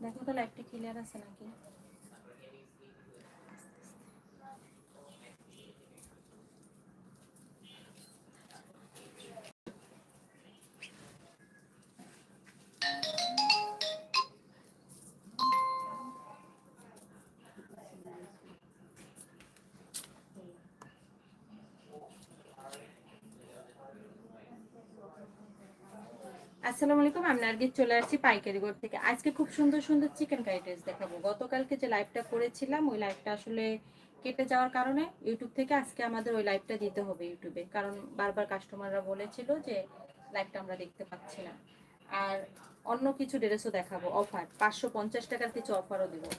দেখো তো লাইভটা ক্লিয়ার আছে নাকি? আসসালামু আলাইকুম, আমি নার্গিস চলে আসছি পাইকারি গোড় থেকে। আজকে খুব সুন্দর সুন্দর চিকেন কারি রাইস দেখাবো। গতকালকে যে লাইভটা করেছিলাম, ওই লাইভটা আসলে কেটে যাওয়ার কারণে ইউটিউব থেকে আজকে আমাদের ওই লাইভটা দিতে হবে ইউটিউবে কারণ বারবার কাস্টমাররা বলেছিল যে লাইভটা আমরা দেখতে পাচ্ছি না আর অন্য কিছু ড্রেসও দেখাবো অফার পাঁচশো পঞ্চাশ টাকার কিছু অফারও দেবো।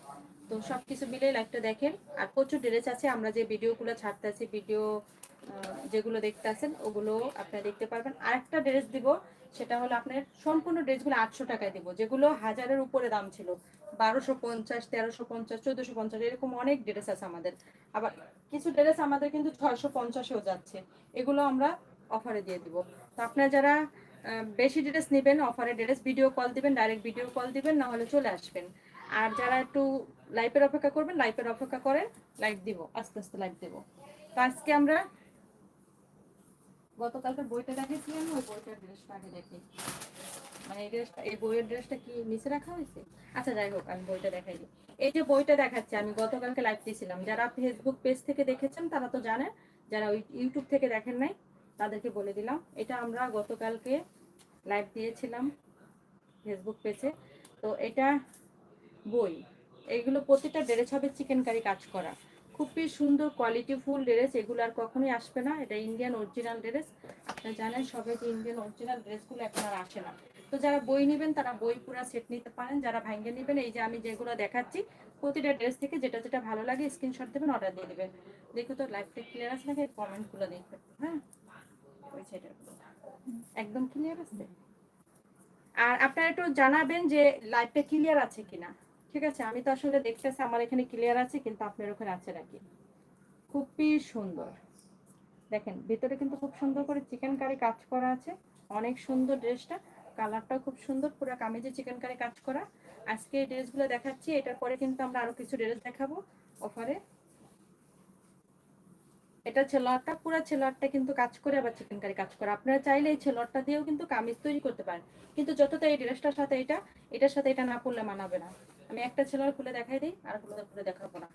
তো সব কিছু মিলে লাইভটা দেখেন। আর প্রচুর ড্রেস আছে, আমরা যে ভিডিওগুলো ছাড়তে আছি ভিডিও যেগুলো দেখতে আছেন, ওগুলো আপনারা দেখতে পারবেন। আরেকটা ড্রেস দিব, সেটা হলো আপনার সম্পূর্ণ ড্রেসগুলো আটশো টাকায় দিব, যেগুলো হাজারের উপরে দাম ছিল। বারোশো পঞ্চাশ, তেরোশো পঞ্চাশ, চোদ্দশো পঞ্চাশ, এরকম অনেক ড্রেস আছে আমাদের। আবার কিছু ড্রেস আমাদের কিন্তু ছয়শো পঞ্চাশেও যাচ্ছে, এগুলো আমরা অফারে দিয়ে দিব। তো আপনারা যারা বেশি ড্রেস নেবেন অফারে ড্রেস ভিডিও কল দিবেন ডাইরেক্ট ভিডিও কল দিবেন, না হলে চলে আসবেন। আর যারা একটু লাইভের অপেক্ষা করবেন লাইভের অপেক্ষা করেন লাইভ দিব, আস্তে আস্তে লাইভ দিব। তো আজকে আমরা গতকালকে বইটা দেখেছিলাম ওই বইটার ড্রেসটা আগে দেখি। মানে এই ড্রেসটা এই বইয়ের ড্রেসটা কি নিচে রাখা হয়েছে? আচ্ছা যাই হোক, আমি বইটা দেখাই এই যে বইটা দেখাচ্ছে, আমি গতকালকে লাইভ দিয়েছিলাম। যারা ফেসবুক পেজ থেকে দেখেছেন, তারা তো জানেন, যারা ওই ইউটিউব থেকে দেখেন নাই, তাদেরকে বলে দিলাম। এটা আমরা গতকালকে লাইভ দিয়েছিলাম ফেসবুক পেজে তো এটা বই। এইগুলো প্রতিটা ড্রেস হবে চিকেন কারি কাজ করা। খুবই সুন্দর কোয়ালিটি ফুল ড্রেস এগুলো আর কখনোই আসবে না। এটা ইন্ডিয়ান অরিজিনাল ড্রেস জানেন, সবাই যে ইন্ডিয়ান অরিজিনাল ড্রেসগুলো এখন আর আসে না। তো যারা বই নেবেন, তারা বই পুরো সেট নিতে পারেন। যারা ভাঙ্গে নেবেন, এই যে আমি যেগুলো দেখাচ্ছি, প্রতিটা ড্রেস থেকে যেটা যেটা ভালো লাগে স্ক্রিনশট দেবেন অর্ডার দিয়ে দেবেন। দেখো তো লাইভটা ক্লিয়ার আছে নাকি? কমেন্টগুলো দেখবেন হ্যাঁ? ওই সাইডের একদম ক্লিয়ার আছে? আর আপনারা একটু জানাবেন যে লাইভটা ক্লিয়ার আছে কিনা। ঠিক আছে, আমি তো আসলে দেখতেছি আমার এখানে ক্লিয়ার আছে, কিন্তু আপনার ওখানে আছে নাকি? খুবই সুন্দর। দেখেন, ভিতরে কিন্তু খুব সুন্দর করে চিকেন কারি কাজ করা আছে। অনেক সুন্দর ড্রেসটা কালারটাও খুব সুন্দর, পুরো কামিজে চিকেন কারি কাজ করা। আজকে এই ড্রেসগুলো দেখাচ্ছি, এটার পরে কিন্তু আমরা আরও কিছু ড্রেস দেখাবো অফারে এটা ছেলোয়ারটা, পুরো ছেলোয়ারটা কিন্তু কাজ করে আবার চিকেন কারি কাজ করে। আপনারা চাইলে এই ছেলোয়ারটা দিয়েও কিন্তু কামিজ তৈরি করতে পারেন। কিন্তু যতটা এই ড্রেসটার সাথে এটা, এটার সাথে এটা না পড়লে মানাবে না। আমি একটা ছেলের খুলে দেখাই দিই, আর কোনো খুলে দেখাবো না।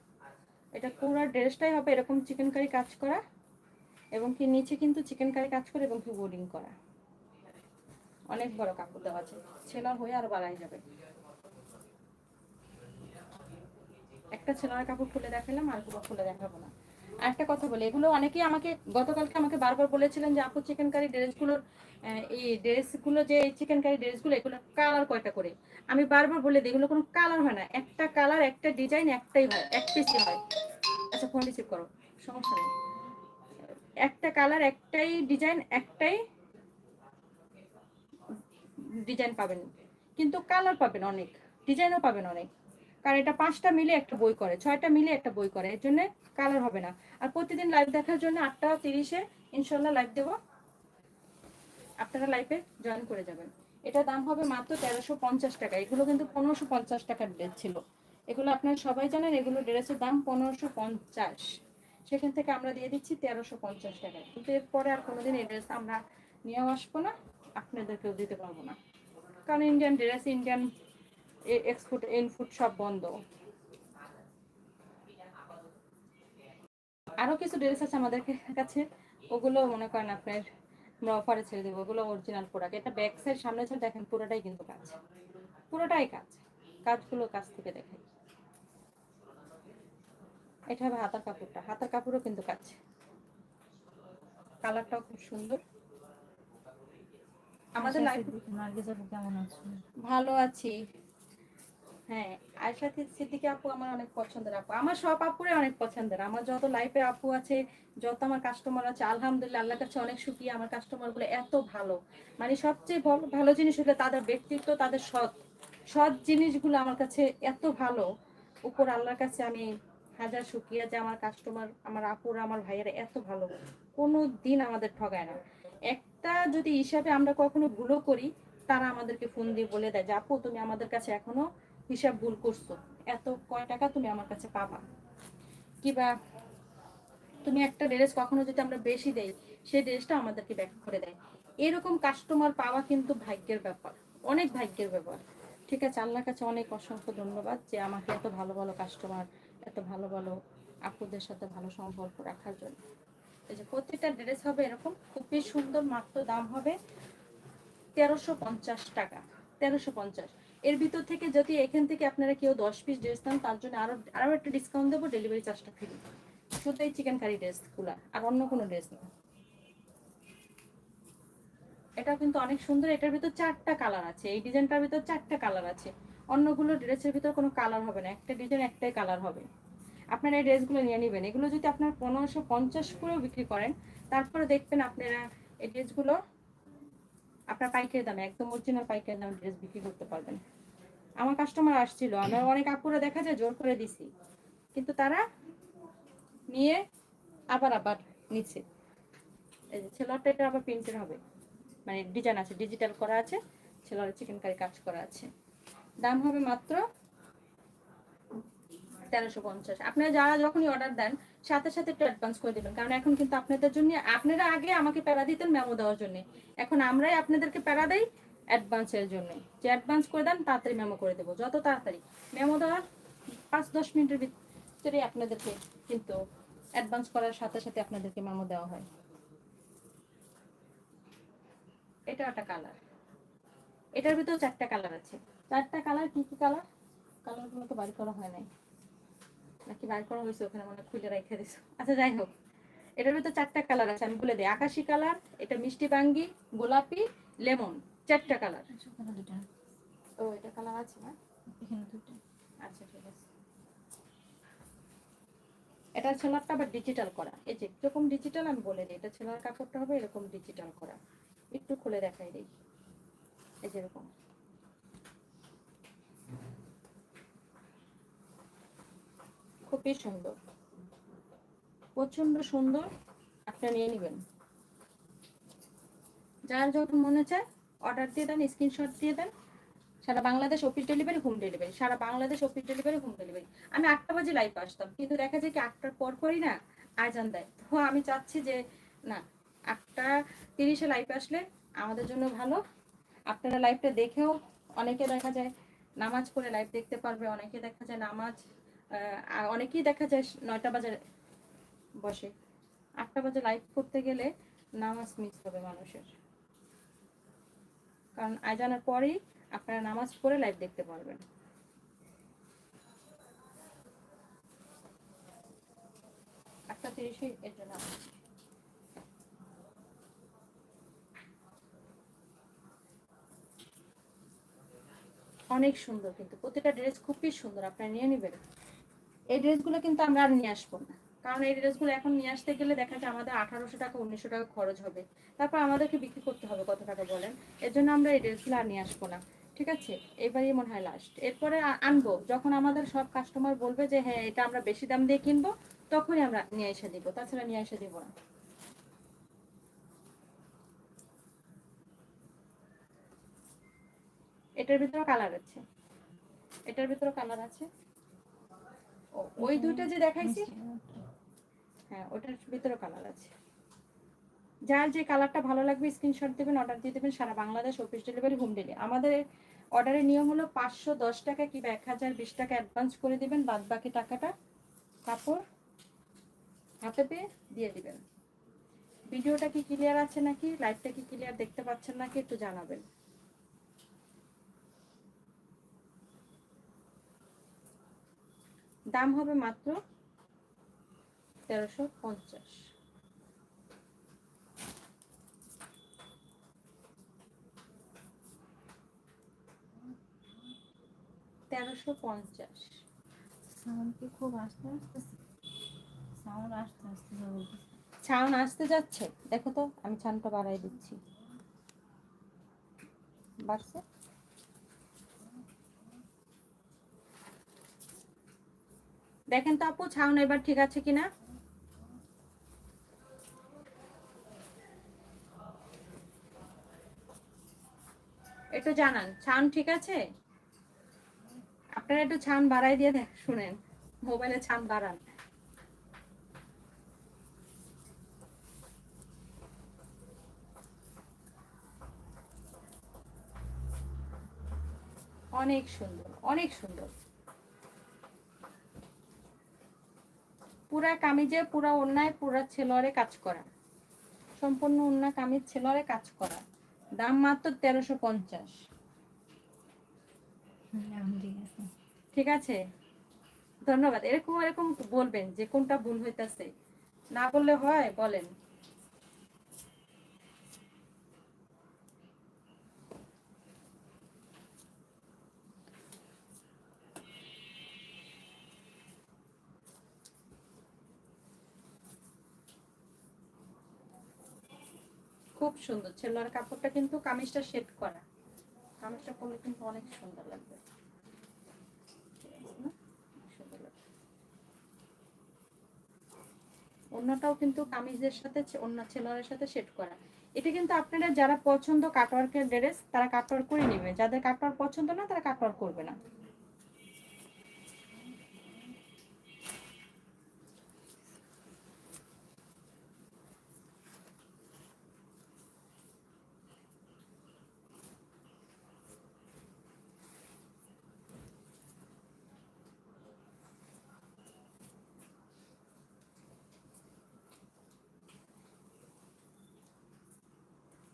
এটা পুরো ড্রেসটাই হবে এরকম চিকেন কারি কাজ করা, এবং কি নিচে কিন্তু চিকেন কারি কাজ করে এবং কি বোর্ডিং করা। অনেক বড় কাপড় দেওয়া আছে, ছেলার হয়ে আর বাড়াই যাবে। একটা ছেলার কাপড় খুলে দেখালাম, আর কোনো খুলে দেখাবো না। একটা কথা বলি, এগুলো অনেকেই আমাকে, গতকালকে আমাকে বারবার বলেছিলেন যে, আপু চিকেন কারি ড্রেসগুলোর এই ড্রেসগুলো যে চিকেন কারি ড্রেসগুলো এগুলো কালার কয়টা করে? আমি বারবার বলে দিই, এগুলো কোনো কালার হয় না। একটা কালার একটা ডিজাইন একটাই হয়, এক পিসই হয়। আচ্ছা ফোন রিসিভ করো, সমস্যা নেই। একটা কালার একটাই ডিজাইন একটাই ডিজাইন পাবেন। কিন্তু কালার পাবেন অনেক ডিজাইনও পাবেন অনেক। কারণ এটা পাঁচটা মিলে একটা বই করে, ছয়টা মিলে একটা বই করে, এর জন্য কালার হবে না। আর প্রতিদিন লাইভ দেখার জন্য আটটা তিরিশে ইনশাল্লাহ লাইভ দেবো। আপনারা লাইভে জয়েন করে যাবেন। এটা দাম হবে মাত্র তেরোশো পঞ্চাশ টাকা। এগুলো কিন্তু পনেরোশো পঞ্চাশ টাকার ড্রেস ছিল। এগুলো আপনারা সবাই জানেন, এগুলো ড্রেসের দাম পনেরোশো পঞ্চাশ। সেখান থেকে আমরা দিয়ে দিচ্ছি তেরোশো পঞ্চাশ টাকায় কিন্তু এরপরে আর কোনোদিন এই ড্রেস আমরা নিয়েও আসব না, আপনাদেরকেও দিতে পারব না। কারণ Indian dress Indian export input সব বন্ধ। আরও কিছু ড্রেস আছে আমাদের কাছে ওগুলো মনে করেন আপনার আমরা অফারে ছেড়ে দেবো। ওগুলো অরিজিনাল প্রোডাক্ট এটা ব্যাক সাইড সামনে ছিল দেখেন পুরোটাই কিন্তু কাজ। পুরোটাই কাজ। কাজগুলো কাজ থেকে দেখাই। এটা হবে হাতার কাপড়টা। হাতার কাপড়ও কিন্তু কাজ। কালারটাও খুব সুন্দর। আমাদের লাইফ কেমন আছো? ভালো আছি। হ্যাঁ আয়সা সিদ্দিকি আপু আমার অনেক পছন্দের আপু। আমার সব আপুরে অনেক পছন্দের। আমার যত লাইফে আপু আছে, যত আমার কাস্টমার আছে, আলহামদুলিল্লাহ, আল্লাহর কাছে অনেক সুখী। আমার কাস্টমারগুলো এত ভালো। মানে সবচেয়ে ভালো জিনিস হলো তাদের ব্যক্তিত্ব, তাদের সৎ। সৎ জিনিসগুলো আমার কাছে এত ভালো। উপর আল্লাহর কাছে আমি হাজার সুখিয়া যে আমার কাস্টমার আমার আপুরা, আমার ভাইয়েরা এত ভালো। কোনো দিন আমাদের ঠগায় না। একটা যদি হিসাবে আমরা কখনো ভুলও করি, তারা আমাদেরকে ফোন দিয়ে বলে দেয় যে, আপু, তুমি আমাদের কাছে এখনও হিসাব ভুল করছ, এত কয় টাকা তুমি আমার কাছে পাবা? কিবা তুমি একটা ড্রেস কখনো যদি আমরা বেশি দেই, সেই ড্রেসটা আমাদেরকে ব্যাক করে দেয়। এরকম কাস্টমার পাওয়া কিন্তু ভাগ্যের ব্যাপার, অনেক ভাগ্যের ব্যাপার। ঠিক আছে, আল্লাহর কাছে অনেক অসংখ্য ধন্যবাদ যে আমাকে এত ভালো ভালো কাস্টমার এত ভালো ভালো আপুদের সাথে ভালো সম্পর্ক রাখার জন্য। এই যে প্রত্যেকটা ড্রেস হবে এরকম, খুবই সুন্দর, মাত্র দাম হবে তেরোশো পঞ্চাশ টাকা, তেরোশো পঞ্চাশ। এর ভিতর থেকে যদি এখান থেকে আপনারা কেউ দশ পিস ড্রেস নেন, তার জন্য আরও আরও একটা ডিসকাউন্ট দেবো ডেলিভারি চার্জটা ফ্রি শুধু এই চিকেন কারি ড্রেসগুলা আর অন্য কোনো ড্রেস না এটা কিন্তু অনেক সুন্দর, এটার ভিতর চারটা কালার আছে। এই ডিজাইনটার ভিতর চারটা কালার আছে। অন্যগুলো ড্রেসের ভিতর কোনো কালার হবে না, একটা ডিজাইন একটাই কালার হবে। আপনারা এই ড্রেসগুলো নিয়ে নেবেন। এগুলো যদি আপনার পনেরোশো পঞ্চাশ করেও বিক্রি করেন, তারপরে দেখবেন আপনারা এই ড্রেসগুলো আপনার পাইকারি দামে, একদম অরিজিনাল পাইকারি দামে ড্রেস বিক্রি করতে পারবেন। আমার কাস্টমার আসছিল, আমার অনেক আপুরা দেখা যায় জোর করে দিছি। কিন্তু তারা নিয়ে আবার আবার নিচ্ছে। এই যে এটা আবার প্রিন্টের হবে। মানে ডিজাইন আছে ডিজিটাল করা আছে, ছেলের চিকেন কারি কাজ করা আছে। দাম হবে মাত্র তেরোশো পঞ্চাশ। আপনারা যারা যখনই অর্ডার দেন, সাথে সাথে একটু অ্যাডভান্স করে দেবেন। কারণ এখন কিন্তু আপনাদের জন্য, আপনারা আগে আমাকে প্যারা দিতেন মেমো দেওয়ার জন্য। এখন আমরাই আপনাদেরকে প্যারা দেই অ্যাডভান্সের জন্য। যে অ্যাডভান্স করে দেন, তাড়াতাড়ি মেমো করে দেবো। যত তাড়াতাড়ি। মেমো দেওয়ার পাঁচ দশ মিনিটের ভিতরে আপনাদেরকে কিন্তু অ্যাডভান্স করার সাথে সাথে আপনাদেরকে মেমো দেওয়া হয়। এটা একটা কালার এটার ভিতর চারটা কালার আছে। চারটা কালার কি কি কালার কালারগুলো তো বাড়ি করা হয় নাই। নাকি বার করা হয়েছে ওখানে মনে খুলে রেখে দিছো আচ্ছা যাই হোক। এটার ভিতর চারটা কালার আছে, আমি বলে দিই। আকাশি কালার এটা মিষ্টি বাঙ্গি, গোলাপি, লেমন। চারটা কালার দুটা ও এটা কালার আছে না? এখানে দুটো আচ্ছা ঠিক আছে। এটা ছেলারটা আবার ডিজিটাল করা। এই যে এরকম ডিজিটাল আমি বলে দিই এটা ছেলার কাপড়টা হবে এরকম ডিজিটাল করা। একটু খুলে দেখাই দিই। এই যে এরকম। খুবই সুন্দর। প্রচণ্ড সুন্দর। আপনারা নিয়ে নেবেন। যার যখন মনে চায় অর্ডার দিয়ে দেন, স্ক্রিনশট দিয়ে দেন। সারা Bangladesh office delivery, home delivery. সারা Bangladesh office delivery, home delivery. আমি আটটা বাজে লাইভ আসতাম, কিন্তু দেখা যায় কি আটটার পর পরই না আজান দেয়। তো আমি চাচ্ছি যে না, আটটা তিরিশে লাইভ আসলে আমাদের জন্য ভালো। আপনারা লাইভটা দেখেও অনেকে দেখা যায় নামাজ পড়ে লাইভ দেখতে পারবে, অনেকে দেখা যায় নামাজ অনেকেই দেখা যায় নয়টা বাজে বসে। আটটা বাজে লাইভ করতে গেলে নামাজ মিস হবে মানুষের। কারণ আজানের পরেই আপনারা নামাজ পড়ে লাইভ দেখতে পারবেন। অনেক সুন্দর কিন্তু, প্রতিটা ড্রেস খুবই সুন্দর, আপনারা নিয়ে নেবেন। এই ড্রেসগুলো কিন্তু আমরা আর নিয়ে আসব না। কারণ এই ড্রেসগুলো এখন নিয়ে আসতে গেলে দেখা যায় আমাদের আঠারোশো টাকা, উনিশশো টাকা খরচ হবে। তারপর আমাদেরকে বিক্রি করতে হবে, কত টাকা বলেন? এর জন্য আমরা এই ড্রেসগুলো আর নিয়ে আসব না, ঠিক আছে? এবারই মনে হয় লাস্ট এরপরে আনব, যখন আমাদের সব কাস্টমার বলবে যে হ্যাঁ এটা আমরা বেশি দাম দিয়ে কিনবো, তখনই আমরা নিয়ে এসে দিব। তাছাড়া নিয়ে এসে দিব না। এটার ভিতরে কালার আছে। এটার ভিতরে কালার আছে। ওই দুটো যে দেখাইছি? হ্যাঁ ওটার ভিতরে কালার আছে। যার যে কালারটা ভালো লাগবে স্ক্রিনশট দেবেন অর্ডার দিয়ে দেবেন, সারা Bangladesh office delivery home delivery আমাদের অর্ডারের নিয়ম হলো পাঁচশো দশ টাকা কিংবা এক হাজার বিশ টাকা অ্যাডভান্স করে দিবেন বাদ বাকি টাকাটা কাপড় হাতে পেয়ে দিয়ে দিবেন। ভিডিওটা কি ক্লিয়ার আছে নাকি? লাইভটা কি ক্লিয়ার দেখতে পাচ্ছেন নাকি? একটু জানাবেন। দাম হবে মাত্র তেরোশো পঞ্চাশ। তেরোশো পঞ্চাশ। সাউন্ড কি খুব আস্তে আস্তে সাউন্ড আস্তে আস্তে বলতেছে। ছাউন আসতে যাচ্ছে। দেখো তো আমি ছানটা বাড়াই দিচ্ছি। বাড়ছে? দেখেন তো আপু ছাউন এবার ঠিক আছে কিনা? একটু জানান, ছাউন ঠিক আছে? আপনারা একটু ছান বাড়াই দিয়ে দেখ শুনেন, মোবাইলে ছান বাড়ান। অনেক সুন্দর অনেক সুন্দর। পুরা কামিজে, পুরা অন্যায় পুরা ছেলরে কাজ করা। সম্পূর্ণ অন্য কামিজ ছেলরে কাজ করা। দাম মাত্র তেরোশো পঞ্চাশ। ঠিক আছে। ঠিক আছে? ধন্যবাদ। এরকম এরকম বলবেন যে কোনটা ভুল হইতাছে। না বললে হয় বলেন। খুব সুন্দর ছেলের কাপড়টা কিন্তু কামিজটা সেট করা কামিজটা পরলে কিন্তু? অনেক সুন্দর লাগবে। অন্যটাও কিন্তু কামিজের সাথে অন্য ছেলের সাথে সেট করা এটা কিন্তু আপনারা যারা পছন্দ কাটওয়ার্কের ড্রেস তারা কাটওয়ার্ক করে নেবে যাদের কাটওয়ার্ক পছন্দ না, তারা কাটওয়ার্ক করবে না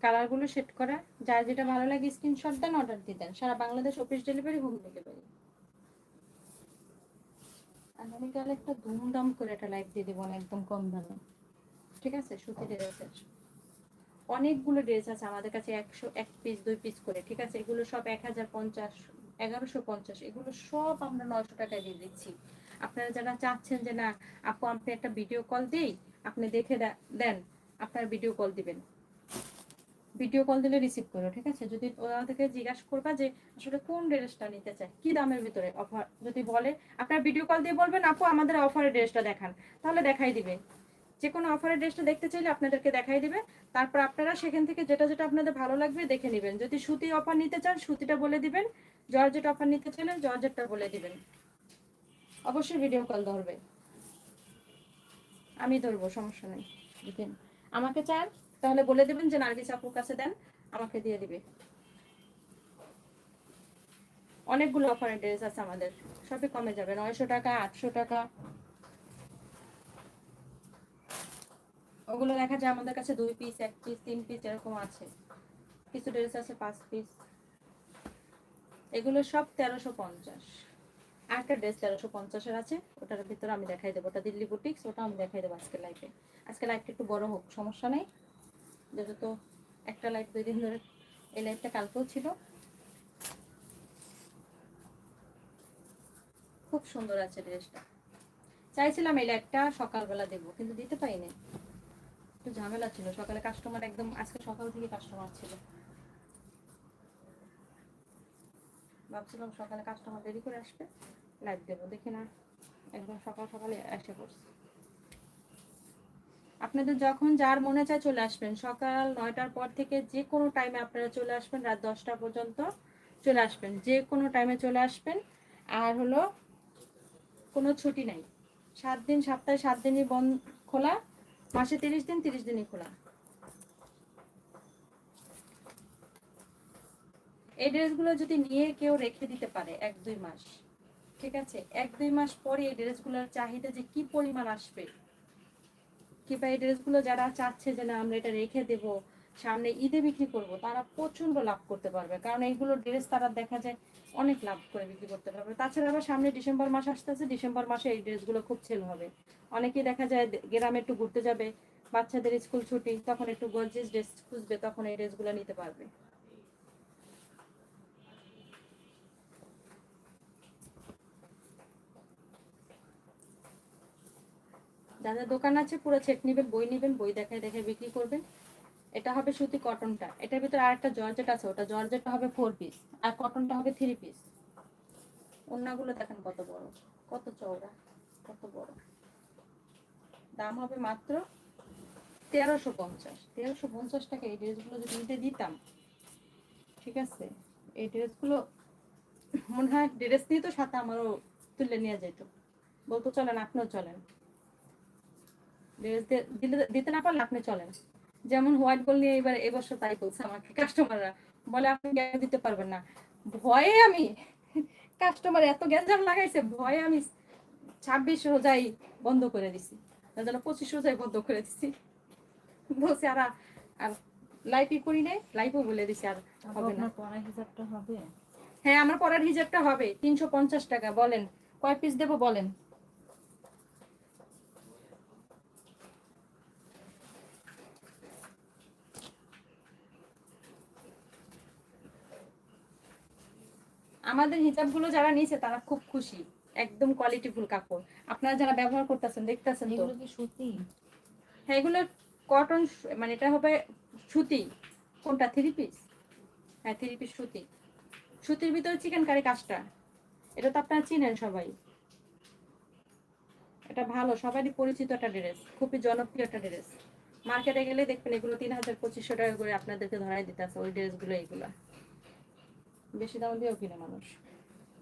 কালারগুলো সেট করা। যার যেটা ভালো লাগে স্ক্রিনশট দেন অর্ডার দিয়ে দেন। সারা Bangladesh office delivery home delivery আমি আগামীকাল একটা ধুমধাম করে একটা লাইভ দিয়ে দেবো, একদম কম দামে। ঠিক আছে? সুতি ড্রেসের অনেকগুলো ড্রেস আছে আমাদের কাছে, একশো, এক পিস দুই পিস করে। ঠিক আছে? এগুলো সব এক হাজার পঞ্চাশ, এগারোশো পঞ্চাশ। এগুলো সব আমরা নয়শো টাকায় দিয়ে দিচ্ছি। আপনারা যারা চাচ্ছেন যে না, আপু আপনি একটা ভিডিও কল দিই, আপনি দেখে দেন, আপনার ভিডিও কল দিবেন। ভিডিও কল দিলে রিসিভ করো, ঠিক আছে? যদি ওরা থেকে জিজ্ঞাসা করবা যে আসলে কোন ড্রেসটা নিতে চায়, কি দামের ভিতরে অফার যদি বলে, আপনার ভিডিও কল দিয়ে বলবেন, আপু, আমাদের অফারের ড্রেসটা দেখান। তাহলে দেখাই দিবে। যে কোনো অফারের ড্রেসটা দেখতে চাইলে আপনাদেরকে দেখাই দিবে। তারপর আপনারা সেখান থেকে যেটা যেটা আপনাদের ভালো লাগবে দেখে নেবেন। যদি সুতি অফার নিতে চান সুতিটা বলে দিবেন, জর্জেট অফার নিতে চাইলে জর্জেটটা বলে দিবেন। অবশ্যই ভিডিও কল ধরবে। আমি ধরবো, সমস্যা নেই। আমাকে চান তাহলে বলে দিবেন যে নার্গিস আপুর কাছে দেন, আমাকে দিয়ে দিবে। অনেকগুলো অফারের ড্রেস আছে আমাদের, সবই কমে যাবে, নয়শো টাকা, আটশো টাকা। ওগুলো দেখা যায় আমাদের কাছে দুই পিস এক পিস তিন পিস এরকম আছে। কিছু ড্রেস আছে, পাঁচ পিস এগুলো সব তেরোশো পঞ্চাশ। আরেকটা ড্রেস তেরোশো পঞ্চাশের আছে, ওটার ভিতরে আমি দেখাই দেবো। ওটা দিল্লি বুটিক্স ওটা আমি দেখাই দেবো আজকে লাইফে আজকে লাইফটা একটু বড় হোক, সমস্যা নেই। যেহেতু তো একটা লাইট দুই দিন ধরে এই লাইটটা কালকেও ছিল। খুব সুন্দর আছে ড্রেসটা চাইছিলাম এই লাইটটা সকালবেলা দেবো, কিন্তু দিতে পারিনি। একটু ঝামেলা ছিল। সকালে কাস্টমার একদম, আজকে সকাল থেকে কাস্টমার ছিল। ভাবছিলাম সকালে কাস্টমার দেরি করে আসবে লাইট দেবো। দেখি না, একদম সকাল সকালে এসে পড়ছে। আপনাদের যখন যার মনে চায় চলে আসবেন, সকাল নয়টার পর থেকে যে কোনো টাইমে আপনারা চলে আসবেন, রাত দশটা পর্যন্ত চলে আসবেন। যে কোনো টাইমে চলে আসবেন। আর হলো, কোনো ছুটি নাই। সাত দিন, সপ্তাহে সাত দিনই বন্ধ খোলা, মাসে তিরিশ দিন, তিরিশ দিনই খোলা। এই ড্রেসগুলো যদি নিয়ে কেউ রেখে দিতে পারে এক, দুই মাস, ঠিক আছে? এক, দুই মাস পরে এই ড্রেসগুলোর চাহিদা যে কি পরিমাণ আসবে কিংবা এই ড্রেসগুলো যারা চাচ্ছে যে না, আমরা এটা রেখে দেব, সামনে ঈদে বিক্রি করব, তারা প্রচণ্ড লাভ করতে পারবে। কারণ এইগুলো ড্রেস তারা দেখা যায় অনেক লাভ করে বিক্রি করতে পারবে। তাছাড়া আবার সামনে ডিসেম্বর মাস আসতেছে, ডিসেম্বর মাসে এই ড্রেসগুলো খুব সেল হবে। অনেকেই দেখা যায় গ্রামে একটু ঘুরতে যাবে, বাচ্চাদের স্কুল ছুটি, তখন একটু গর্জিস ড্রেস খুঁজবে, তখন এই ড্রেসগুলো নিতে পারবে। যাদের দোকান আছে, পুরো চেক নেবেন, বই নেবেন, বই দেখায় দেখে বিক্রি করবেন। এটা হবে সুতি কটনটা এটার ভিতরে আরেকটা জর্জেট আছে, ওটা জর্জেটটা হবে ফোর পিস আর কটনটা হবে থ্রি পিস ওন্নাগুলো দেখেন কত বড়, কত চওড়া, কত বড়। দাম হবে মাত্র তেরোশো পঞ্চাশ। তেরোশো পঞ্চাশ টাকা এই ড্রেসগুলো যদি নিতে দিতাম, ঠিক আছে? এই ড্রেসগুলো মনে হয় ড্রেস নিয়ে তো সাথে আমারও তুলে নিয়ে যেত বলতো, চলেন, আপনিও চলেন। দিতে না পারলে আপনি চলেন। যেমন হোয়াইট গোল নিয়ে এবার এবছর তাই বলছে আমাকে কাস্টমাররা বলে আপনি গ্যাস দিতে পারবেন না। ভয়ে আমি কাস্টমার এত গ্যাঞ্জাম লাগাইছে ভয়ে আমি ছাব্বিশ রোজাই বন্ধ করে দিছি। জন্য পঁচিশ রোজাই বন্ধ করে দিছি। বলছি আর আর লাইফই করি নাই লাইফও বলে দিছি আর হবে না। আপনার পড়া হিসাবটা হবে? হ্যাঁ আমার পড়ার হিজাবটা হবে। তিনশো পঞ্চাশ টাকা বলেন। কয় পিস দেবো বলেন। আমাদের হিজাবগুলো যারা নিয়েছে তারা খুব খুশি। একদম কোয়ালিটিফুল কাপড়। আপনারা যারা ব্যবহার করতেছেন দেখতেছেন এগুলো কি সুতি? হ্যাঁ এগুলো কটন মানে এটা হবে সুতি। কোনটা? থ্রি পিস হ্যাঁ থ্রি পিস সুতি। সুতির ভিতরে চিকেন কারি কাজটা। এটা তো আপনারা চিনেন সবাই। এটা ভালো সবারই পরিচিত একটা ড্রেস খুবই জনপ্রিয় একটা ড্রেস মার্কেটে গেলে দেখবেন এগুলো তিন হাজার পঁচিশশো টাকা করে আপনাদেরকে ধরাই দিতে আছে ওই ড্রেসগুলো এইগুলা। বেশি দাম দিয়েও কিনে মানুষ।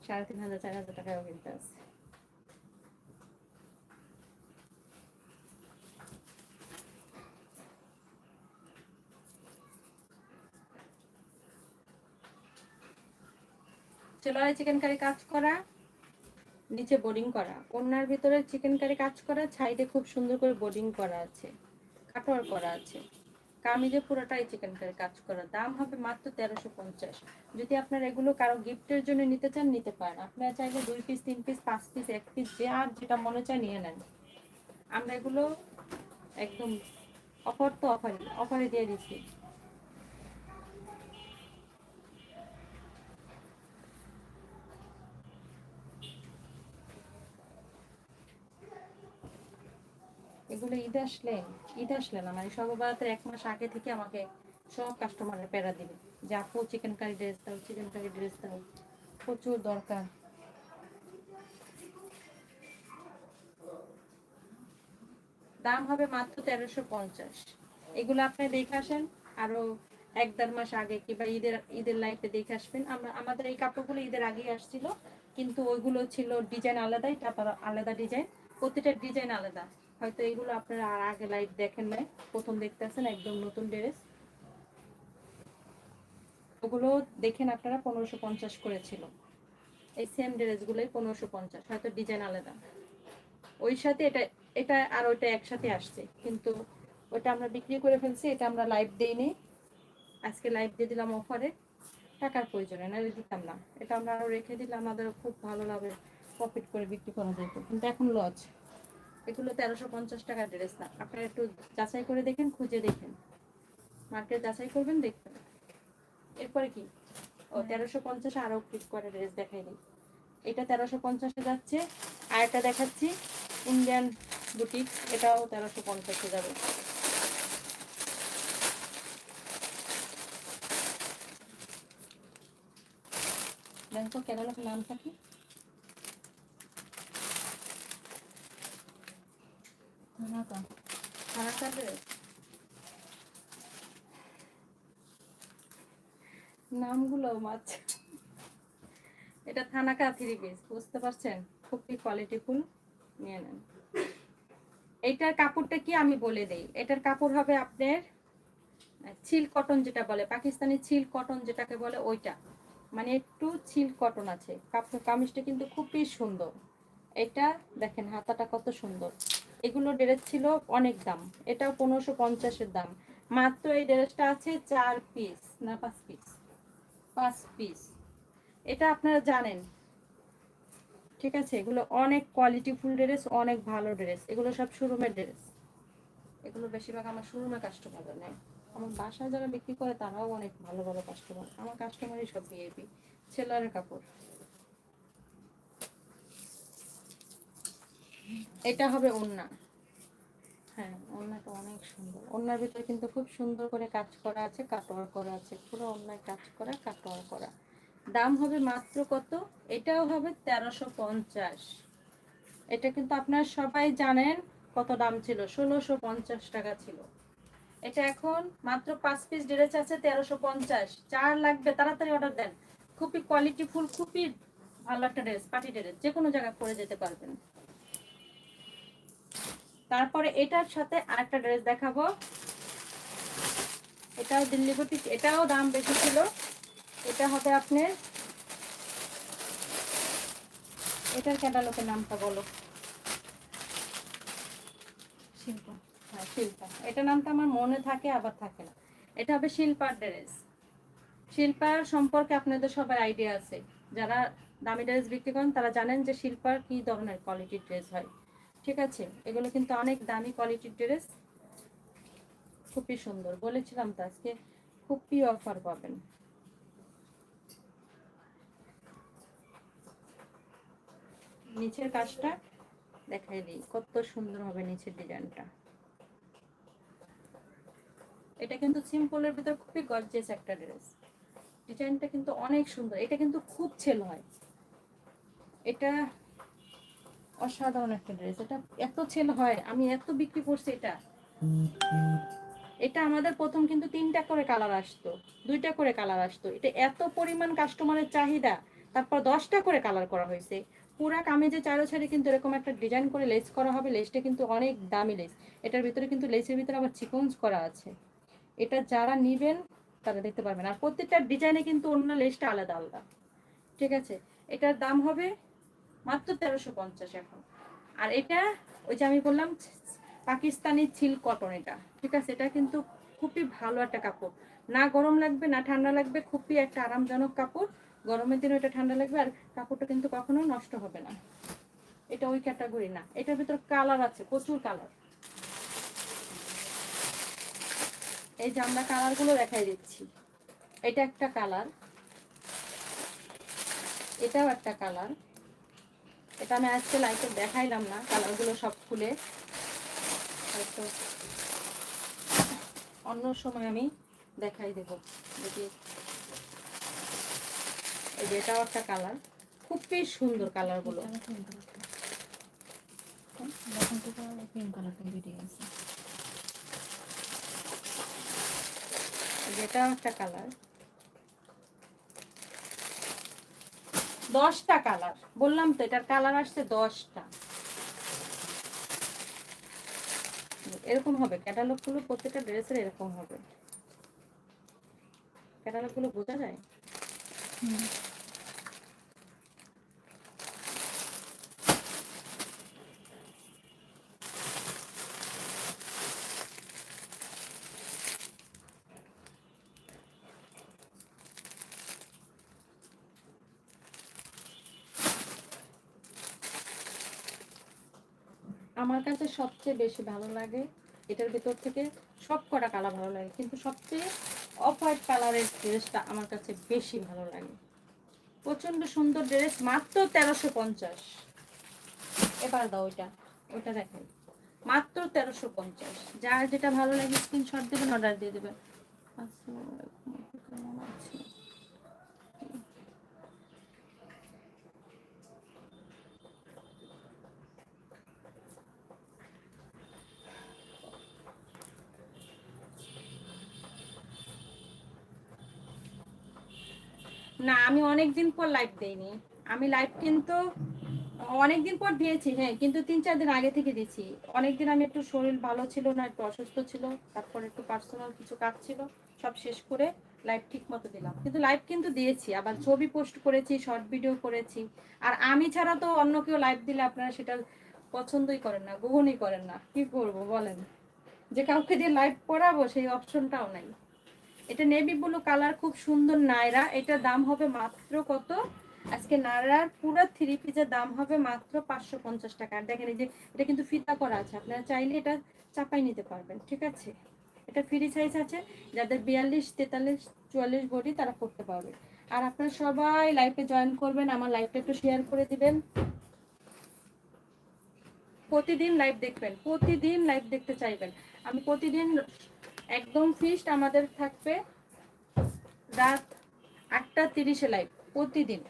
সাড়ে তিন হাজার, চার হাজার টাকাও কিনতে আছে। চোলারে চিকেন কারি কাজ করা, নিচে বোর্ডিং করা। ওনার ভিতরে চিকেন কারি কাজ করা সাইডে খুব সুন্দর করে বোর্ডিং করা আছে। কাটোয়ার করা আছে। কামিজে পুরোটাই চিকেন কারি কাজ করা। দাম হবে মাত্র তেরোশো পঞ্চাশ। যদি আপনার এগুলো কারও গিফটের জন্য নিতে চান, নিতে পারেন। আপনারা চাইলে দুই পিস তিন পিস পাঁচ পিস এক পিস যে আর যেটা মনে চায় নিয়ে নেন। আমরা এগুলো একদম অফার তো অফারই অফারে দিয়ে দিচ্ছি। এগুলো ঈদ আসলে ঈদ আসলে না মানে সর্বভারতের এক মাস আগে থেকে আমাকে সব কাস্টমারের প্যারা দিবে। যে, আপু চিকেন কারি ড্রেস দাও চিকেন কারি ড্রেস দাও, প্রচুর দরকার। দাম হবে মাত্র তেরোশো পঞ্চাশ। এগুলো আপনি দেখে আসেন, আরও এক দেড় মাস আগে কিংবা ঈদের ঈদের লাইফে দেখে আসবেন। আমরা, আমাদের এই কাপড়গুলো ঈদের আগেই আসছিল, কিন্তু ওইগুলো ছিল ডিজাইন আলাদাই, তারপর আলাদা ডিজাইন প্রতিটা ডিজাইন আলাদা। হয়তো এগুলো আপনারা আর আগে লাইভ দেখেন নাই। প্রথম দেখতেছেন একদম নতুন ড্রেস ওগুলো দেখেন আপনারা, পনেরোশো পঞ্চাশ করেছিল। এই সেম ড্রেসগুলোই পনেরোশো পঞ্চাশ, হয়তো ডিজাইন আলাদা। ওই সাথে এটা এটা আর ওইটা একসাথে আসছে। কিন্তু ওটা আমরা বিক্রি করে ফেলছি, এটা আমরা লাইভ দেইনি। আজকে লাইভ দিয়ে দিলাম অফারে টাকার প্রয়োজনে নাহলে দিতাম না। এটা আমরা আরও রেখে দিলে আমাদের খুব ভালো লাভে প্রফিট করে বিক্রি করা যেত কিন্তু এখন লস এগুলো তেরোশো পঞ্চাশ টাকা ড্রেস না। আপনারা একটু যাচাই করে দেখেন, খুঁজে দেখেন। মার্কেট যাচাই করবেন, দেখবেন। এরপরে কি? ও, তেরোশো পঞ্চাশে আরও পিস করে ড্রেস দেখাই দিই। এটা তেরোশো পঞ্চাশে যাচ্ছে। আর একটা দেখাচ্ছি ইন্ডিয়ান বুটিক এটাও তেরোশো পঞ্চাশে যাবে। দেখো কেন নাম থাকে থানাকার ড্রেস নামগুলো মাছ এটা থানাকা থ্রি পিস বুঝতে পারছেন? খুবই নিয়ে নেন। এইটার কাপড়টা কি আমি বলে দেই? এটার কাপড় হবে আপনার ছিল কটন যেটা বলে, পাকিস্তানি ছিল কটন যেটাকে বলে ওইটা। মানে একটু ছিল কটন আছে। কাপড়, কামিজটা কিন্তু খুবই সুন্দর। এটা দেখেন, হাতাটা কত সুন্দর। এগুলো ড্রেস ছিল অনেক দাম। এটাও পনেরোশো পঞ্চাশের দাম। মাত্র এই ড্রেসটা আছে চার পিস না পাঁচ পিস পাঁচ পিস এটা আপনারা জানেন। ঠিক আছে, এগুলো অনেক কোয়ালিটিফুল ড্রেস, অনেক ভালো ড্রেস। এগুলো সব শোরুমের ড্রেস। এগুলো বেশিরভাগ আমার শোরুমের কাস্টমার নেয়। আমার বাসায় যারা বিক্রি করে, তারাও অনেক ভালো ভালো কাস্টমার আমার কাস্টমারই সব ভিআইপি ছেলের কাপড়। এটা হবে ওন্না হ্যাঁ ওন্নাটা অনেক সুন্দর। ওন্নার ভিতরে কিন্তু খুব সুন্দর করে কাজ করা আছে, কাটোয়ার করা আছে। পুরো ওন্নায় কাজ করা, কাটোয়ার করা। দাম হবে মাত্র কত? এটাও হবে তেরোশো পঞ্চাশ। এটা কিন্তু আপনারা সবাই জানেন কত দাম ছিল। ষোলোশো পঞ্চাশ টাকা ছিল। এটা এখন মাত্র পাঁচ পিস ড্রেস আছে তেরোশো পঞ্চাশ। চার লাগবে তাড়াতাড়ি অর্ডার দেন। খুবই কোয়ালিটিফুল খুবই ভালো একটা ড্রেস পার্টি ড্রেস যে কোনো জায়গায় পরে যেতে পারবেন। তারপরে এটার সাথে আরেকটা ড্রেস দেখাবো। এটাও দিল্লি বুটিক এটাও দাম বেশি ছিল। এটা হবে আপনার, এটার ক্যাটালগের নামটা বলো। শিল্প। হ্যাঁ শিল্পা। এটা নামটা আমার মনে থাকে, আবার থাকে না। এটা হবে শিল্পার ড্রেস শিল্পার সম্পর্কে আপনাদের সবার আইডিয়া আছে। যারা দামি ড্রেস বিক্রি করেন, তারা জানেন যে শিল্পার কি ধরনের কোয়ালিটির ড্রেস হয়। ঠিক আছে? এগুলো কিন্তু অনেক দামি কোয়ালিটির ড্রেস খুবই সুন্দর। বলেছিলাম তো আজকে খুবই অফার পাবেন। নিচের কাজটা দেখাই দিই। কত সুন্দর হবে নিচের ডিজাইনটা। এটা কিন্তু সিম্পলের ভিতর খুবই গর্জিয়াস একটা ড্রেস ডিজাইনটা কিন্তু অনেক সুন্দর। এটা কিন্তু খুব সেল হয়। এটা অসাধারণ একটা ড্রেস এটা এত সেল হয়, আমি এত বিক্রি করছি এটা। এটা আমাদের প্রথম কিন্তু তিনটা করে কালার আসতো, দুইটা করে কালার আসতো। এটা এত পরিমাণ কাস্টমারের চাহিদা, তারপর দশটা করে কালার করা হয়েছে। পুরা কামিজে চারো ছাড়ে কিন্তু এরকম একটা ডিজাইন করে লেস করা হবে লেসটা কিন্তু অনেক দামি লেস এটার ভিতরে কিন্তু লেসের ভিতরে আবার চিকনস করা আছে। এটা যারা নিবেন, তারা দেখতে পারবেন। আর প্রত্যেকটা ডিজাইনে কিন্তু অন্য লেসটা আলাদা আলাদা। ঠিক আছে? এটার দাম হবে মাত্র তেরোশো পঞ্চাশ এখন। আর এটা, ওই যে আমি বললাম, পাকিস্তানি ছিল কটন এটা। ঠিক আছে, এটা কিন্তু খুবই ভালো একটা কাপড়। না গরম লাগবে, না ঠান্ডা লাগবে, খুবই একটা আরামজনক কাপড়। গরমের দিনে এটা ঠান্ডা লাগবে, আর কাপড়টা কিন্তু কখনো নষ্ট হবে না। এটা ওই ক্যাটাগরি না। এটার ভিতর কালার আছে, প্রচুর কালার এই যে আমরা কালারগুলো দেখাই দিচ্ছি। এটা একটা কালার এটাও একটা কালার এটা আমি আজকে লাইটে দেখাইলাম না কালারগুলো সব খুলে। হয়তো অন্য সময় আমি দেখাই দেব। দেখি। এই যে এটাও একটা কালার খুবই সুন্দর কালারগুলো পিঙ্ক কালারটা বেরিয়ে গেছে। এই এটাও একটা কালার দশটা কালার। বললাম তো, এটার কালার আসছে দশটা। এরকম হবে ক্যাটালগগুলো প্রত্যেকটা ড্রেসের এরকম হবে। ক্যাটালগগুলো বোঝা যায়? হুম আমার কাছে সবচেয়ে বেশি ভালো লাগে, এটার ভিতর থেকে সব কটা কালার ভালো লাগে, কিন্তু সবচেয়ে অফ হোয়াইট কালারের ড্রেসটা আমার কাছে বেশি ভালো লাগে। প্রচণ্ড সুন্দর ড্রেস মাত্র তেরোশো পঞ্চাশ। এবার দাও ওইটা ওইটা দেখেন। মাত্র তেরোশো পঞ্চাশ। যার যেটা ভালো লাগে স্ক্রিনশট দেবেন অর্ডার দিয়ে দেবেন আছেন? না, আমি অনেকদিন পর লাইভ দেইনি। আমি লাইভ কিন্তু অনেকদিন পর দিয়েছি হ্যাঁ কিন্তু তিন চার দিন আগে থেকে দিয়েছি। অনেকদিন আমি একটু শরীর ভালো ছিল না, একটু অসুস্থ ছিল, তারপর একটু পার্সোনাল কিছু কাজ ছিল, সব শেষ করে লাইভ ঠিক মতো দিলাম। কিন্তু লাইভ কিন্তু দিয়েছি, আবার ছবি পোস্ট করেছি শর্ট ভিডিও করেছি। আর আমি ছাড়া তো অন্য কেউ লাইভ দিলে আপনারা সেটা পছন্দই করেন না, গ্রহণই করেন না। কি করব বলেন? যে কাউকে দিয়ে লাইভ করাবো, সেই অপশনটাও নাই। এটা নেভি ব্লু কালার খুব সুন্দর নায়রা এটা দাম হবে মাত্র কত? আজকে নায়রার পুরো থ্রি পিসের দাম হবে মাত্র পাঁচশো পঞ্চাশ টাকা। আর দেখেন এই যে, এটা কিন্তু ফিতা করা আছে। আপনারা চাইলে এটা চাপাই নিতে পারবেন, ঠিক আছে? এটা ফ্রি সাইজ আছে। যাদের বিয়াল্লিশ, তেতাল্লিশ, চুয়াল্লিশ বডি তারা করতে পারবে। আর আপনারা সবাই লাইভে জয়েন করবেন, আমার লাইভটা একটু শেয়ার করে দিবেন। প্রতিদিন লাইভ দেখবেন, প্রতিদিন লাইভ দেখতে চাইবেন। আমি প্রতিদিন একদম ফিস্ট আমাদের থাকবে রাত আটটা তিরিশে লাইভ প্রতিদিন।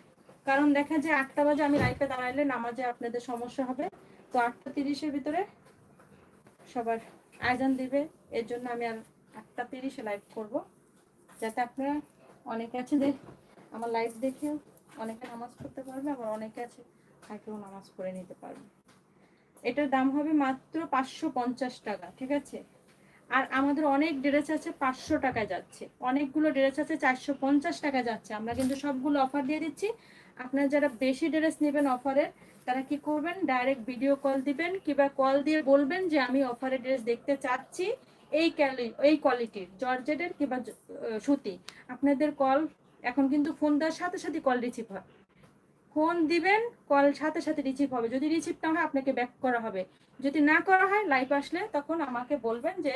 কারণ দেখা যায় আটটা বাজে আমি লাইভে দাঁড়াইলে নামাজে আপনাদের সমস্যা হবে। তো আটটা তিরিশের ভিতরে সবার আয়োজন দিবে। এর জন্য আমি আর আটটা তিরিশে লাইভ করব। যাতে আপনারা অনেকে আছে যে আমার লাইভ দেখে অনেকে নামাজ পড়তে পারবে, আবার অনেকে আছে থাকেও নামাজ পড়ে নিতে পারবে। এটার দাম হবে মাত্র পাঁচশো পঞ্চাশ টাকা, ঠিক আছে? আর আমাদের অনেক ড্রেস আছে পাঁচশো টাকায় যাচ্ছে। অনেকগুলো ড্রেস আছে চারশো পঞ্চাশ টাকা যাচ্ছে। আমরা কিন্তু সবগুলো অফার দিয়ে দিচ্ছি। আপনারা যারা বেশি ড্রেস নেবেন অফারের তারা কি করবেন? ডাইরেক্ট ভিডিও কল দিবেন কিংবা কল দিয়ে বলবেন যে, আমি অফারের ড্রেস দেখতে চাচ্ছি এই ক্যালি এই কোয়ালিটির জর্জেটের কিংবা সুতি আপনাদের কল এখন কিন্তু ফোন দেওয়ার সাথে সাথে কল রিসিভ হয়। ফোন দিবেন, কল সাথে সাথে রিসিভ হবে। যদি রিসিভ না হয়, আপনাকে ব্যাক করা হবে। যদি না করা হয় লাইভ আসলে তখন আমাকে বলবেন যে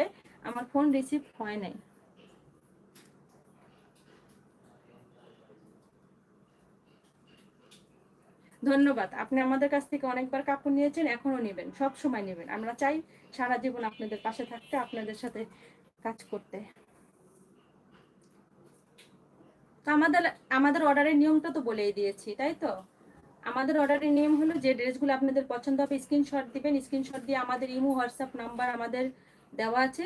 আমার ফোন রিসিভ হয় নাই। ধন্যবাদ। আপনি আমাদের কাছ থেকে অনেকবার কাপড় নিয়েছেন এখনও নেবেন, সব সময় নেবেন। আমরা চাই সারা জীবন আপনাদের পাশে থাকতে, আপনাদের সাথে কাজ করতে। তো আমাদের আমাদের অর্ডারের নিয়মটা তো বলেই দিয়েছি, তাই তো? আমাদের অর্ডারের নিয়ম হলো যে ড্রেসগুলো আপনাদের পছন্দ হবে স্ক্রিনশট দিবেন স্ক্রিনশট দিয়ে আমাদের ইমো, হোয়াটসঅ্যাপ নাম্বার আমাদের দেওয়া আছে,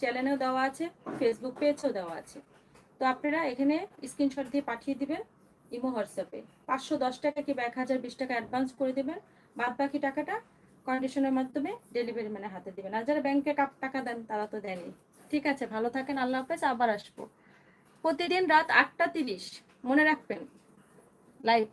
চ্যানেলেও দেওয়া আছে ফেসবুক পেজও দেওয়া আছে। তো আপনারা এখানে স্ক্রিনশট দিয়ে পাঠিয়ে দিবেন ইমো, হোয়াটসঅ্যাপে পাঁচশো দশ টাকা কিংবা এক হাজার বিশ টাকা অ্যাডভান্স করে দেবেন বাদ বাকি টাকাটা কন্ডিশনের মাধ্যমে ডেলিভারি মানে হাতে দিবেন। আর যারা ব্যাংকে টাকা দেন, তারা তো দেনই। ঠিক আছে, ভালো থাকেন, আল্লাহ হাফেজ, আবার আসব। প্রতিদিন রাত আটটা তিরিশ। মনে রাখবেন। লাইভ